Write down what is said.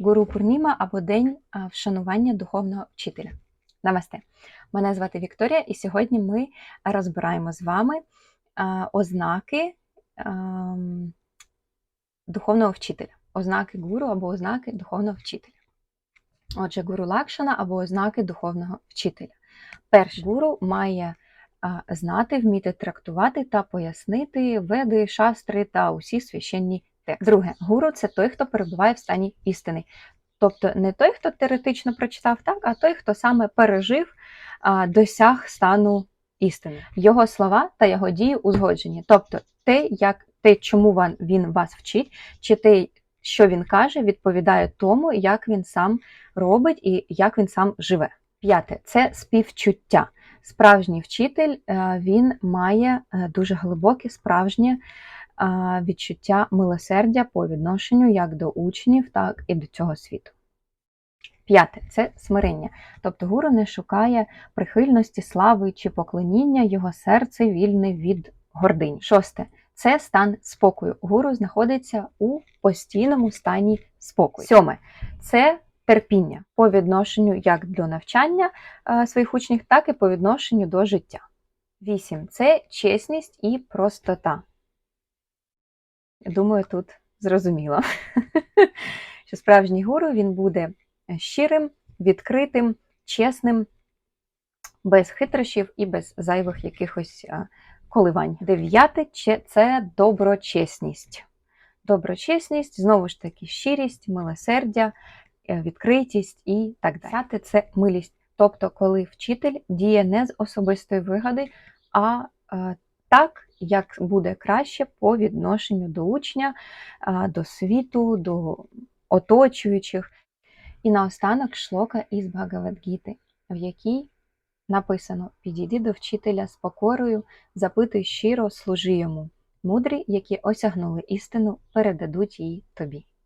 Гуру Пурніма або День вшанування духовного вчителя. Намасте. Мене звати Вікторія, і сьогодні ми розбираємо з вами ознаки ем, духовного вчителя, ознаки гуру або ознаки духовного вчителя. Отже, гуру Лакшана або ознаки духовного вчителя. Перший гуру має знати, вміти трактувати та пояснити веди, шастри та усі священні тексти. Друге, гуру це той, хто перебуває в стані істини. Тобто не той, хто теоретично прочитав так, а той, хто саме пережив, досяг стану істини. Його слова та його дії узгоджені. Тобто те, як те, чому він, вас вчить, чи те, що він каже, відповідає тому, як він сам робить і як він сам живе. П'яте це співчуття. Справжній вчитель е, він має е, дуже глибоке справжнє відчуття милосердя по відношенню як до учнів, так і до цього світу. П'яте це смирення. Тобто гуру не шукає прихильності, слави чи поклоніння, його серце вільне від гордині. Шосте це стан спокою. Гуру знаходиться у постійному стані спокою. Сьоме це терпіння по відношенню як до навчання своїх учнів, так і по відношенню до життя. Вісім це чесність і простота. Думаю, тут зрозуміло, що справжній гуру він буде щирим, відкритим, чесним, без хитрощів і без зайвих якихось коливань. Дев'яте це доброчесність. Доброчесність, знову ж таки, щирість, милосердя, е, відкритість і так далі. Десяте це милість. Тобто, коли вчитель діє не з особистої вигоди, а е, так, як буде краще по відношенню до учня, до світу, до оточуючих. І наостанок шлока із Бхагавадгіти, в якій написано: Підійди до вчителя з покорою, запитуй щиро, служи йому. Мудрі, які осягнули істину, передадуть її тобі.